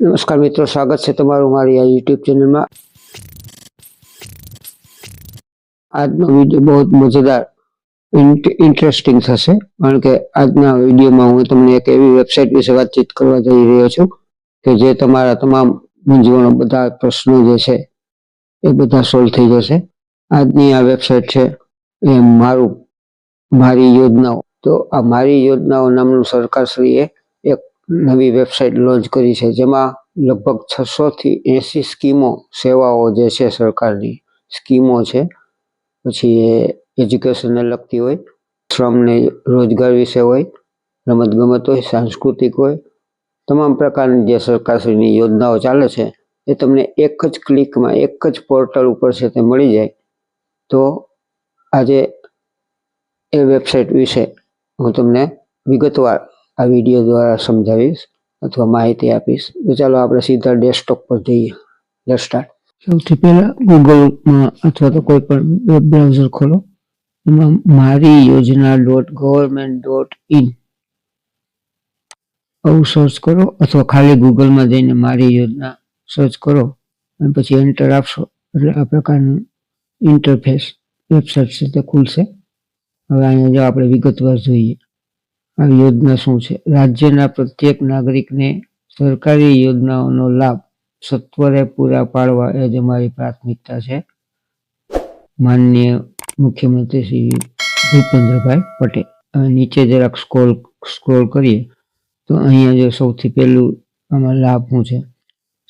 નમસ્કાર મિત્રો, સ્વાગત છે તમારું મારી આ યુટ્યુબ ચેનલમાં આજનો વીડિયો બહુ જ મજેદાર ઇન્ટરેસ્ટિંગ થશે, કારણ કે આજના વિડીયોમાં હું તમને એક એવી વેબસાઇટ વિશે વાતચીત કરવા જઈ રહ્યો છું કે જે તમારા તમામ મૂંઝવણો બધા પ્રશ્નો જે છે એ બધા સોલ્વ થઈ જશે. આજની આ વેબસાઇટ છે એ મારું, મારી યોજનાઓ. તો આ મારી યોજનાઓ નામનું સરકારશ્રીએ એક નવી વેબસાઇટ લોન્ચ કરી છે, જેમાં લગભગ છસોથી એંસી સ્કીમો સેવાઓ જે છે સરકારની સ્કીમો છે. પછી એ એજ્યુકેશનને લગતી હોય, શ્રમને રોજગાર વિશે હોય, રમતગમત હોય, સાંસ્કૃતિક હોય, તમામ પ્રકારની જે સરકારશ્રીની યોજનાઓ ચાલે છે, એ તમને એક જ ક્લિકમાં, એક જ પોર્ટલ ઉપર છે તે મળી જાય. તો આજે એ વેબસાઇટ વિશે હું તમને વિગતવાર આ વીડિયો દ્વારા સમજાવીશ અથવા માહિતી આપીશ. તો ચાલો આપણે સીધા ડેસ્કટોપ પર જઈએ. લેટ સ્ટાર્ટ સૌથી પહેલા ગૂગલમાં અથવા તો કોઈ પણ વેબ બ્રાઉઝર ખોલો. એમાં મારી યોજના ડોટ ગવર્મેન્ટ ડોટ ઇન આવું સર્ચ કરો અથવા ખાલી ગૂગલમાં જઈને મારી યોજના સર્ચ કરો અને પછી એન્ટર આપશો. એટલે આ પ્રકારનું ઇન્ટરફેસ વેબસાઇટ છે તે ખુલશે. હવે અહીંયા જો આપણે વિગતવાર જોઈએ. આ યોજના શું છે? રાજ્યના પ્રત્યેક નાગરિકને સરકારી યોજનાઓનો લાભ સત્વરે પૂરા પાડવા એ જ અમારી પ્રાથમિકતા છે. માનનીય મુખ્યમંત્રી શ્રી ભૂપેન્દ્રભાઈ પટેલ. હવે નીચે જરાક સ્ક્રોલ સ્ક્રોલ કરીએ તો અહીંયા જો સૌથી પહેલું આમાં લાભ શું છે?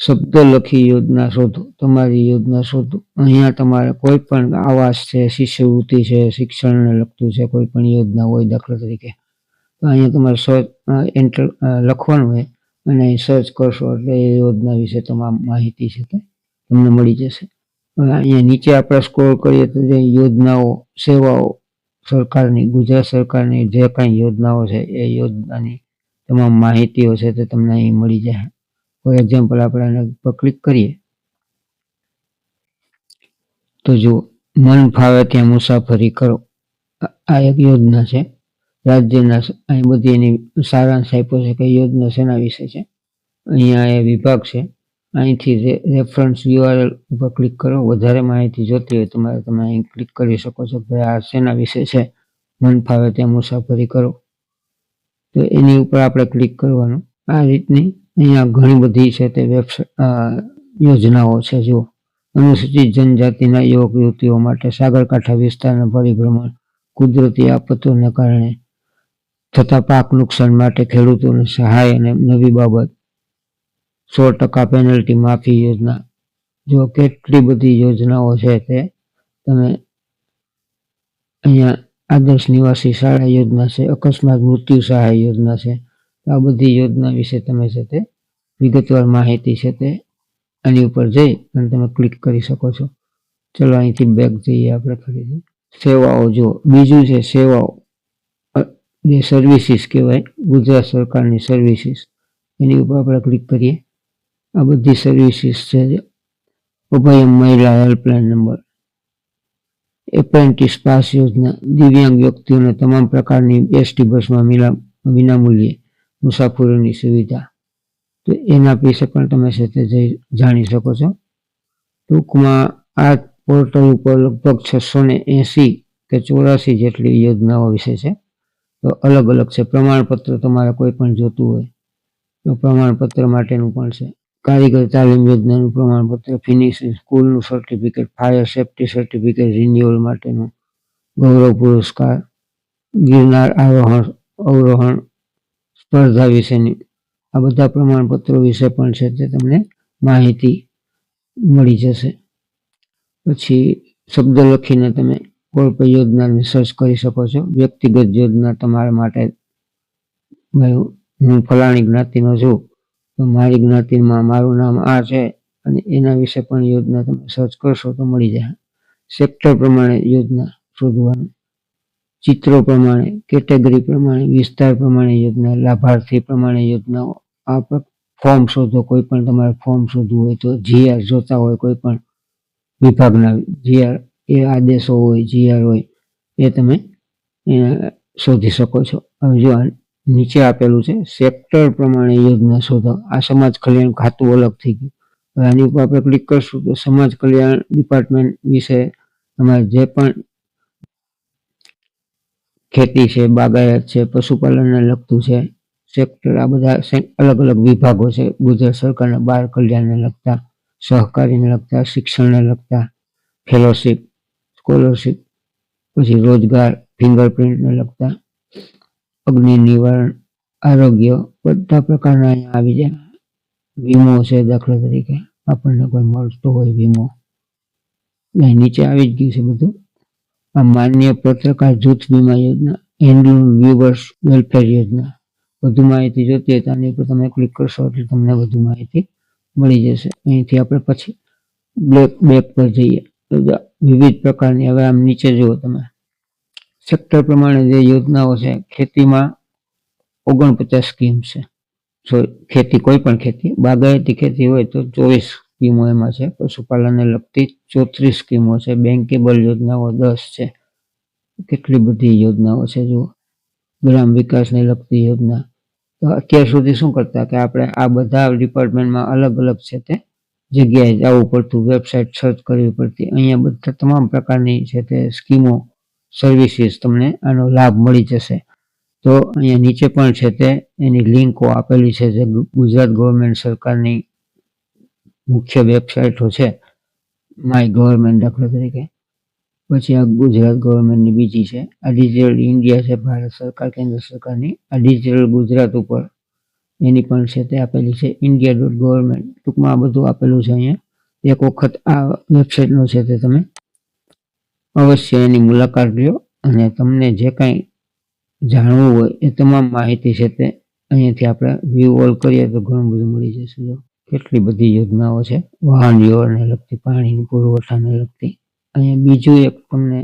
શબ્દ લખી યોજના શોધો. તમારી યોજના શોધો. અહીંયા તમારે કોઈ પણ આવાસ છે, શિષ્યવૃત્તિ છે, શિક્ષણને લગતું છે, કોઈ પણ યોજના હોય દાખલા તરીકે. અહીંયા તમારે સર્ચ એન્ટર લખવાનું હોય અને અહીં સર્ચ કરશો એટલે એ યોજના વિશે તમામ માહિતી છે તે તમને મળી જશે. અહીંયા નીચે આપણે સ્ક્રોલ કરીએ તો જે યોજનાઓ, સેવાઓ સરકારની, ગુજરાત સરકારની જે કાંઈ યોજનાઓ છે એ યોજનાની તમામ માહિતીઓ છે તે તમને અહીં મળી જાય. ફોર એક્ઝામ્પલ આપણે આના પર ક્લિક કરીએ. તો જુઓ, મન ફાવે ત્યાં મુસાફરી કરો. આ એક યોજના છે. રાજ્યના અહીં બધી એની સારાંશ આપ્યો છે કે યોજના શેના વિશે છે. અહીંયા એ વિભાગ છે. અહીંથી રેફરન્સ યુઆરએલ ઉપર ક્લિક કરો. વધારે માહિતી જોતી હોય તમારે તમે અહીં ક્લિક કરી શકો છો કે આ શેના વિશે છે. મન ફાવે ત્યાં મુસાફરી કરો. તો એની ઉપર આપણે ક્લિક કરવાનું. આ રીતની અહીંયા ઘણી બધી છે તે વેબસાઇટ યોજનાઓ છે. જુઓ. અનુસૂચિત જનજાતિના યુવક યુવતીઓ માટે સાગરકાંઠા વિસ્તારના પરિભ્રમણ, કુદરતી આફતોને કારણે થતા પાક નુકસાન માટે ખેડૂતોને સહાય અને નવી બાબત. સો ટકા પેનલ્ટી માફી યોજના. જો કેટલી બધી યોજનાઓ છે તે તમે અહીંયા આદર્શ નિવાસી શાળા યોજના છે, અકસ્માત મૃત્યુ સહાય યોજના છે આ બધી યોજના વિશે તમે છે તે વિગતવાર માહિતી છે તે આની ઉપર જઈ અને તમે ક્લિક કરી શકો છો. ચલો અહીંથી બેક જઈએ આપણે ફરીથી. સેવાઓ જો બીજું છે સેવાઓ. જે સર્વિસીસ કહેવાય, ગુજરાત સરકારની સર્વિસીસ એની ઉપર આપણે ક્લિક કરીએ. આ બધી સર્વિસીસ છે ઉભય મહિલા હેલ્પલાઇન નંબર એપ્રેન્ટિસ પાસ યોજના. દિવ્યાંગ વ્યક્તિઓને તમામ પ્રકારની એસટી બસમાં મિલા- વિનામૂલ્યે મુસાફરીની સુવિધા. તો એના વિશે પણ તમે તે જઈ જાણી શકો છો. ટૂંકમાં આ પોર્ટલ ઉપર લગભગ છસો ને એંસી કે ચોરાસી જેટલી યોજનાઓ વિશે છે. તો અલગ અલગ છે. પ્રમાણપત્ર તમારે કોઈ પણ જોતું હોય, તો પ્રમાણપત્ર માટેનું પણ છે. કારીગર તાલીમ યોજનાનું પ્રમાણપત્ર ફિનિશિંગ સ્કૂલનું certificate, fire safety certificate, renewal માટેનું ગૌરવ પુરસ્કાર, ગિરનાર આરોહણ, અવરોહણ સ્પર્ધા વિશેની આ બધા પ્રમાણપત્રો વિશે પણ છે તે તમને માહિતી મળી જશે. પછી શબ્દ લખીને તમે કોઈ પણ યોજનાને સર્ચ કરી શકો છો. વ્યક્તિગત યોજના તમારા માટે હું ફલાણી જ્ઞાતિનો છું. તો મારી જ્ઞાતિમાં મારું નામ આ છે અને એના વિશે પણ યોજના તમે સર્ચ કરશો તો મળી જાય. સેક્ટર પ્રમાણે યોજના શોધવાનું, ચિત્રો પ્રમાણે કેટેગરી પ્રમાણે, વિસ્તાર પ્રમાણે યોજના, લાભાર્થી પ્રમાણે યોજનાઓ. આ ફોર્મ શોધો, કોઈ પણ તમારે ફોર્મ શોધવું હોય તો જીઆર જોતા હોય કોઈ પણ વિભાગના જીઆર એ આદેશો હોય જીઆર હોય, એ તમે શોધી શકો છો. હવે જો નીચે આપેલું છે સેક્ટર પ્રમાણે યોજના શોધો. આ સમાજ કલ્યાણ ખાતું અલગ થઈ ગયું. હવે આની ઉપર આપણે ક્લિક કરશું તો સમાજ કલ્યાણ ડિપાર્ટમેન્ટ વિશે તમારે જે પણ ખેતી છે, બાગાયત છે, પશુપાલનને લગતું છે સેક્ટર આ બધા અલગ અલગ વિભાગો છે. ગુજરાત સરકારના બાળ કલ્યાણને લગતા, સહકારીને લગતા, શિક્ષણને લગતા ફેલોશિપ સ્કોલરશિપ, પછી રોજગાર, ફિંગરપ્રિન્ટને લગતા અગ્નિ નિવારણ, આરોગ્ય, બધા પ્રકારના અહીંયા આવી જાય. વીમો છે દાખલા તરીકે. આપણને કોઈ મળતો હોય વીમો. અહીં નીચે આવી જ ગયું છે બધું. આ માન્ય પત્રકાર જૂથ વીમા યોજના, હેન્ડલૂમ વ્યુવર્સ વેલફેર યોજના. વધુ માહિતી જોતી હોય તો આની ઉપર તમે ક્લિક કરશો એટલે તમને વધુ માહિતી મળી જશે. અહીંથી આપણે પછી બ્લેક, બેક પર જઈએ. વિવિધ પ્રકારની, હવે આમ નીચે જુઓ તમે. સેક્ટર પ્રમાણે જે યોજનાઓ છે, ખેતીમાં ઓગણપચાસ સ્કીમ છે. જો ખેતી, કોઈ પણ ખેતી, બાગાયતી ખેતી હોય તો ચોવીસ સ્કીમો એમાં છે, પશુપાલનને લગતી ચોત્રીસ સ્કીમો છે બેન્કેબલ યોજનાઓ દસ છે. કેટલી બધી યોજનાઓ છે, જુઓ. ગ્રામ વિકાસને લગતી યોજના. તો અત્યાર સુધી શું કરતા કે આપણે આ બધા ડિપાર્ટમેન્ટમાં અલગ અલગ છે તે જગ્યાએ જવું પડતું વેબસાઇટ સર્ચ કરવી પડતી. અહીંયા બધા તમામ પ્રકારની છે તે સ્કીમો સર્વિસીસ તમને આનો લાભ મળી જશે. તો અહીંયા નીચે પણ છે તે, એની લિંકો આપેલી છે જે ગુજરાત ગવર્મેન્ટ સરકારની મુખ્ય વેબસાઇટો છે. માય ગવર્મેન્ટ દાખલા તરીકે. પછી આ ગુજરાત ગવર્મેન્ટની બીજી છે. આ ડિજિટલ ઇન્ડિયા છે, ભારત સરકાર, કેન્દ્ર સરકારની. આ ડિજિટલ ગુજરાત ઉપર એની પણ છે તે આપેલી છે. ઇન્ડિયા ડોટ ગવર્મેન્ટ ટૂંકમાં આ બધું આપેલું છે અહીંયા. એક વખત આ વેબસાઇટનું છે તે તમે અવશ્ય એની મુલાકાત લ્યો અને તમને જે કાંઈ જાણવું હોય એ તમામ માહિતી છે તે અહીંયાથી આપણે વ્યૂ ઓલ કરીએ તો ઘણું બધું મળી જશે જો. કેટલી બધી યોજનાઓ છે. વાહન વ્યવહારને લગતી, પાણીની પુરવઠાને લગતી. અહીંયા બીજું એક તમને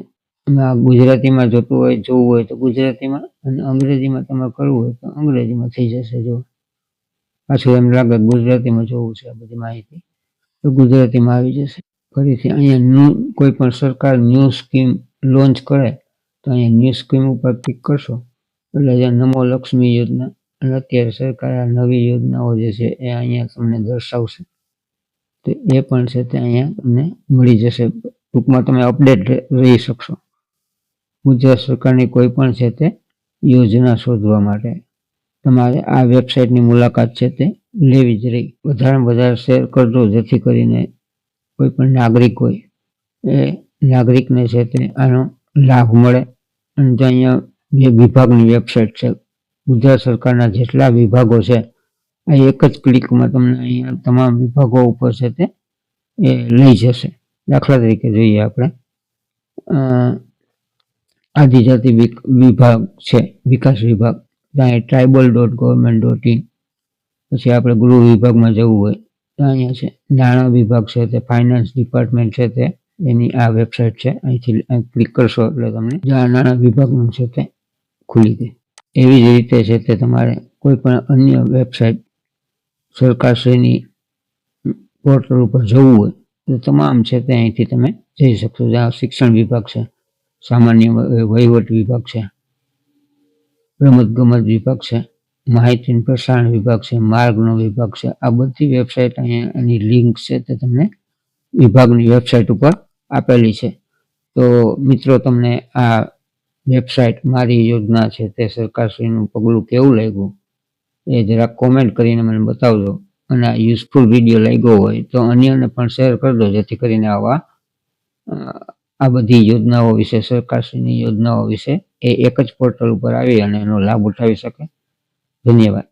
આ ગુજરાતીમાં જોતું હોય, જોવું હોય તો ગુજરાતીમાં અને અંગ્રેજીમાં તમે કરવું હોય તો અંગ્રેજીમાં થઈ જશે જો. પાછું એમ લાગે ગુજરાતીમાં જોવું છે આ બધી માહિતી. તો ગુજરાતીમાં આવી જશે. ફરીથી અહીંયા કોઈ પણ સરકાર ન્યૂ સ્કીમ લોન્ચ કરે, તો અહીંયા ન્યૂ સ્કીમ ઉપર ક્લિક કરશો. એટલે જે નમો લક્ષ્મી યોજના, અને અત્યારે સરકાર આ નવી યોજનાઓ જે છે એ અહીંયા તમને દર્શાવશે. તો એ પણ છે તે અહીંયા તમને મળી જશે. ટૂંકમાં તમે અપડેટ રહી શકશો. ગુજરાત સરકારની કોઈ પણ છે તે યોજના શોધવા માટે. તમારે આ વેબસાઇટની મુલાકાત છે તે લેવી જ રહી. વધારે વધારે શેર કરજો, જેથી કરીને કોઈ પણ નાગરિક હોય એ નાગરિકને છે તે આનો લાભ મળે. અને જો અહીંયા બે વિભાગની વેબસાઇટ છે, ગુજરાત સરકારના જેટલા વિભાગો છે, આ એક જ ક્લિકમાં તમને અહીંયા તમામ વિભાગો ઉપર છે તે એ લઈ જશે. દાખલા તરીકે જોઈએ આપણે આદિજાતિ વિભાગ છે, વિકાસ વિભાગ. ત્યાં tribal dot government dot in પછી આપણે ગૃહ વિભાગમાં જવું હોય, તો અહીંયા છે, નાણાં વિભાગ છે તે ફાઇનાન્સ ડિપાર્ટમેન્ટ છે તે, એની આ વેબસાઇટ છે, અહીંથી ક્લિક કરશો એટલે તમને જ્યાં નાણાં વિભાગનું છે તે ખુલી ગઈ. એવી જ રીતે છે તે તમારે કોઈ પણ અન્ય વેબસાઇટ સરકારશ્રીની પોર્ટલ ઉપર જવું હોય, તો તમામ છે તે અહીંથી તમે જઈ શકશો. જ્યાં શિક્ષણ વિભાગ છે, સામાન્ય વહીવટ વિભાગ છે રમત ગમત વિભાગ છે, માહિતી પ્રસારણ વિભાગ છે, માર્ગનો વિભાગ છે, આ બધી વેબસાઇટ અહીંયા એની લિંક છે તે તમને વિભાગની વેબસાઇટ ઉપર આપેલી છે. તો મિત્રો, તમને આ વેબસાઇટ મારી યોજના છે તે સરકારશ્રીનું પગલું કેવું લાગ્યું એ જરાક કોમેન્ટ કરીને મને બતાવજો. અને આ યુઝફુલ વીડિયો લાગ્યો હોય તો અન્યને પણ શેર કરજો જેથી કરીને આવા આ બધી યોજનાઓ વિશે, સરકારશ્રીની યોજનાઓ વિશે એ એક જ પોર્ટલ ઉપર આવી અને એનો લાભ ઉઠાવી શકે. ધન્યવાદ.